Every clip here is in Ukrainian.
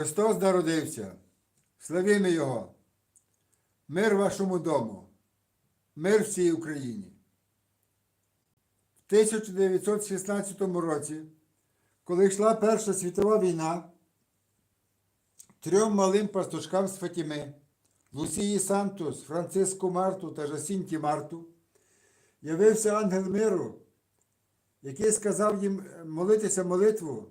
Христос народився, славімо Його, мир вашому дому, мир всій Україні. В 1916 році, коли йшла Перша світова війна, трьом малим пастушкам з Фатіми, Лусії Сантус, Франциску Марту та Жасінті Марту, явився ангел миру, який сказав їм молитися молитву,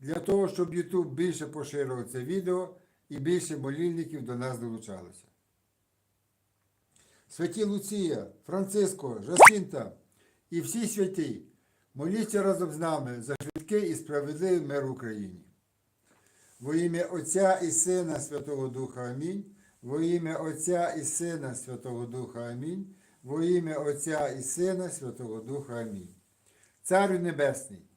для того, щоб YouTube більше поширював це відео і більше молільників до нас долучалося. Святі Луція, Франциско, Жасінта і всі святі, моліться разом з нами за швидкий і справедливий мир в Україні. Во ім'я Отця і Сина Святого Духа Амінь. Во ім'я Отця і Сина Святого Духа Амінь. Во ім'я Отця і Сина Святого Духа Амінь. Царю Небесний,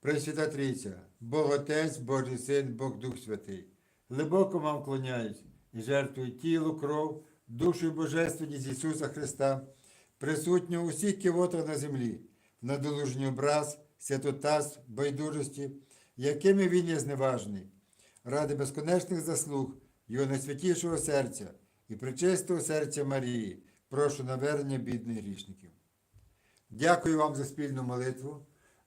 Пресвята Трійця, Бог Отець, Божий Син, Бог Дух Святий, глибоко вам вклоняюсь і жертвую тіло, кров, душу і божественність Ісуса Христа, присутню у всіх кивотах на землі, на долужній образ, святотаз, байдужості, якими він є зневажний, ради безконечних заслуг Його найсвятішого серця і причистого серця Марії, прошу навернення бідних грішників. Дякую вам за спільну молитву.